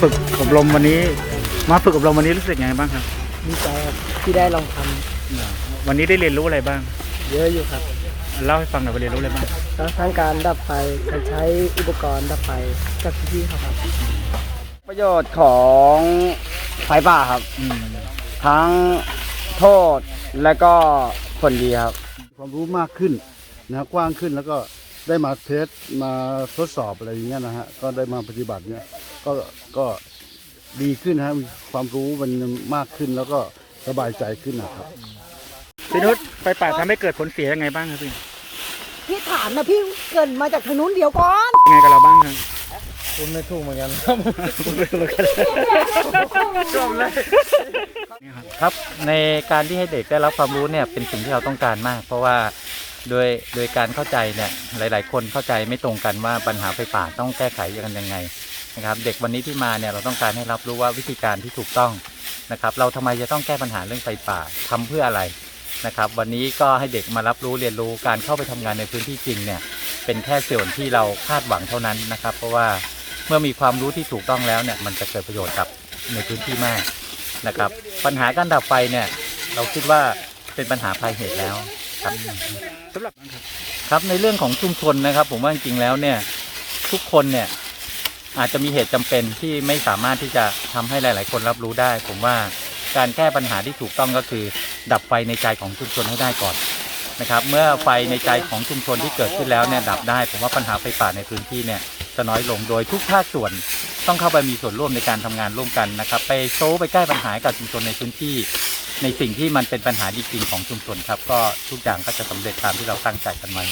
ฝึกอบรมวันนี้ มาฝึกอบรมวันนี้รู้สึกยังไงบ้างครับ ดีใจครับที่ได้ลองทำวันนี้ได้เรียนรู้อะไรบ้าง เยอะอยู่ครับเล่าให้ฟังหน่อยว่าเรียนรู้อะไรบ้างทั้งทั้งการดับไฟการใช้อุปกรณ์ดับไฟจากพี่ๆเขาครับ ประโยชน์ของไฟป่าครับ อืมทั้งโทษและก็ผลดีครับ ความรู้มากขึ้นนะกว้างขึ้นแล้วก็ได้มาเทสมาทดสอบอะไรอย่างเงี้ยนะฮะก็ได้มาปฏิบัติเนี่ย ก็ก็ดีขึ้นนะฮะมีความรู้มันมากขึ้นแล้วก็สบายใจขึ้นนะครับ พี่นุชไฟป่าทำให้เกิดผลเสียยังไงบ้างครับพี่พี่ถามนะพี่เกินมาจากทางนู้นเดี๋ยวก่อนยังไงกับเราบ้างครับคุณไม่ถูกเหมือนกันจบเลยครับในการที่ให้เด็กได้รับความรู้เนี่ยเป็นสิ่งที่เราต้องการมาก เพราะว่าโดยโดยการเข้าใจเนี่ยหลาย ๆ คนเข้าใจไม่ตรงกันว่าปัญหาไฟป่าต้องแก้ไขกันยังไง นะครับ เด็กวันนี้ที่มาเนี่ยเราต้องการให้รับรู้ว่าวิธีการที่ถูกต้องนะครับ เราทำไมจะต้องแก้ปัญหาเรื่องไฟป่าทำเพื่ออะไรนะครับ วันนี้ก็ให้เด็กมารับรู้เรียนรู้การเข้าไปทำงานในพื้นที่จริงเนี่ยเป็นแค่ส่วนที่เราคาดหวังเท่านั้นนะครับ เพราะว่าเมื่อมีความรู้ที่ถูกต้องแล้วเนี่ยมันจะเกิดประโยชน์กับในพื้นที่มากนะครับ ปัญหาการดับไฟเนี่ยเราคิดว่าเป็นปัญหาภายเหตุแล้วครับสำหรับครับครับในเรื่องของชุมชนนะครับ ผมว่าจริงๆแล้วเนี่ยทุกคนเนี่ย อาจจะมีเหตุจำเป็นที่ไม่สามารถที่จะทำให้หลาย ๆ คนรับรู้ได้ ผมว่าการแก้ปัญหาที่ถูกต้องก็คือ ดับไฟในใจของชุมชนให้ได้ก่อนนะครับเมื่อไฟในใจของชุมชนที่เกิดขึ้นแล้วเนี่ยดับได้ ผมว่าปัญหาไฟป่าในพื้นที่เนี่ยจะน้อยลงโดยทุกภาคส่วนต้องเข้าไปมีส่วนร่วมในการทำงานร่วมกันนะครับ ไปโซไปแก้ปัญหาให้กับชุมชนในพื้นที่ ในสิ่งที่มันเป็นปัญหาจริงๆของชุมชนครับ ก็ทุกอย่างก็จะสำเร็จตามที่เราตั้งใจกันไว้